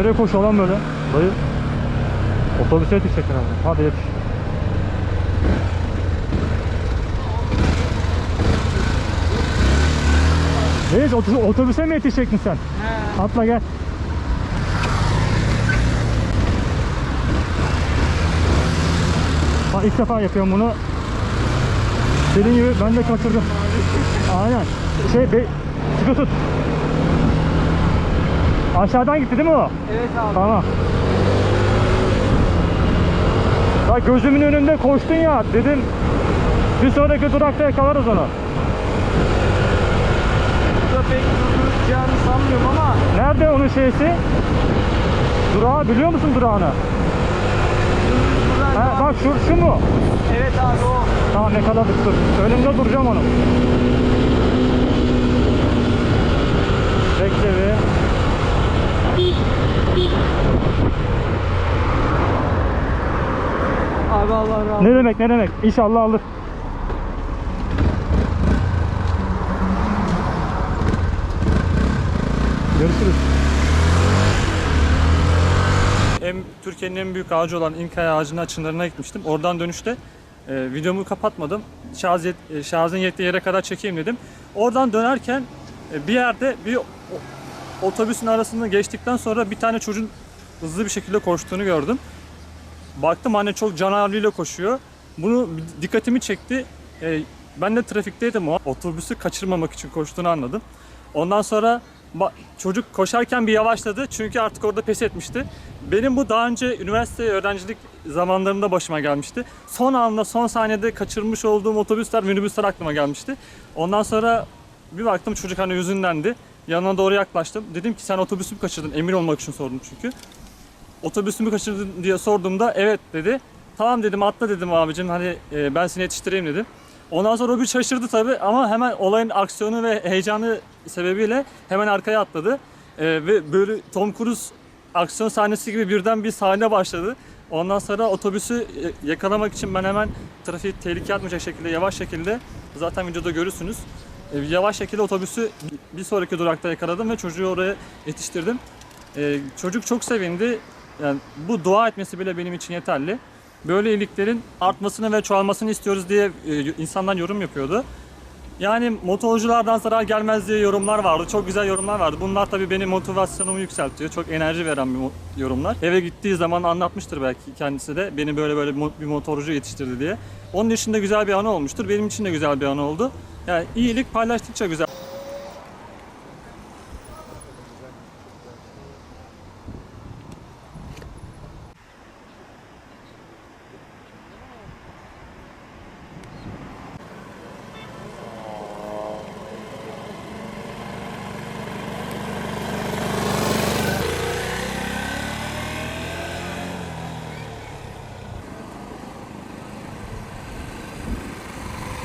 Nereye koşuyor lan böyle? Dayı. Otobüse yetişecek herhalde. Hadi yetiş. Reis oto- otobüse mi yetişecektin sen? Atla gel. Ha, ilk defa yapıyorum bunu. Dediğim gibi ben de kaçırdım. Aynen. Şey, be, sıkı tut. Aşağıdan gitti değil mi o? Evet abi. Tamam. Bak gözümün önünde koştun ya dedim bir sonraki durakta yakalarız onu. Burada pek duracağını sanmıyorum ama Nerede onun şeysi? Durağı biliyor musun durağını? Ha, bak şu, şu mu? Evet abi o. Tamam yakaladık dur. Önümde duracağım onun. Bekle bir. Abi Allah razı olsun. Ne demek ne demek? İnşallah alır. Görüşürüz. Hem Türkiye'nin en büyük ağacı olan İnkaya ağacının açınlarına gitmiştim. Oradan dönüşte e, videomu kapatmadım. Şarj yet, e, şarjın yettiği yere kadar çekeyim dedim. Oradan dönerken e, bir yerde bir otobüsün arasında geçtikten sonra bir tane çocuğun hızlı bir şekilde koştuğunu gördüm. Baktım anne çok canavliyle koşuyor. Bunu dikkatimi çekti. Ee, ben de trafikteydim o. Otobüsü kaçırmamak için koştuğunu anladım. Ondan sonra çocuk koşarken bir yavaşladı. Çünkü artık orada pes etmişti. Benim bu daha önce üniversite öğrencilik zamanlarımda başıma gelmişti. Son anda, son saniyede kaçırmış olduğum otobüsler, minibüsler aklıma gelmişti. Ondan sonra bir baktım çocuk hani yüzündendi. Yanına doğru yaklaştım. Dedim ki sen otobüsü mü kaçırdın? Emin olmak için sordum çünkü otobüsümü kaçırdın diye sorduğumda evet dedi. Tamam dedim atla dedim abicim hani e, ben seni yetiştireyim dedim. Ondan sonra o bir şaşırdı tabi ama hemen olayın aksiyonu ve heyecanı sebebiyle hemen arkaya atladı. E, ve böyle Tom Cruise aksiyon sahnesi gibi birden bir sahne başladı. Ondan sonra otobüsü e, yakalamak için ben hemen trafiği tehlikeye atmayacak şekilde yavaş şekilde zaten videoda görürsünüz. E, yavaş şekilde otobüsü bir sonraki durakta yakaladım ve çocuğu oraya yetiştirdim. Ee, çocuk çok sevindi. Yani bu dua etmesi bile benim için yeterli. Böyle iyiliklerin artmasını ve çoğalmasını istiyoruz diye e, yorum yapıyordu. Yani motorculardan zarar gelmez diye yorumlar vardı. Çok güzel yorumlar vardı. Bunlar tabii benim motivasyonumu yükseltiyor. Çok enerji veren bir yorumlar. Eve gittiği zaman anlatmıştır belki kendisi de. Beni böyle böyle bir motorcu yetiştirdi diye. Onun için de güzel bir anı olmuştur. Benim için de güzel bir anı oldu. Yani iyilik paylaştıkça güzel.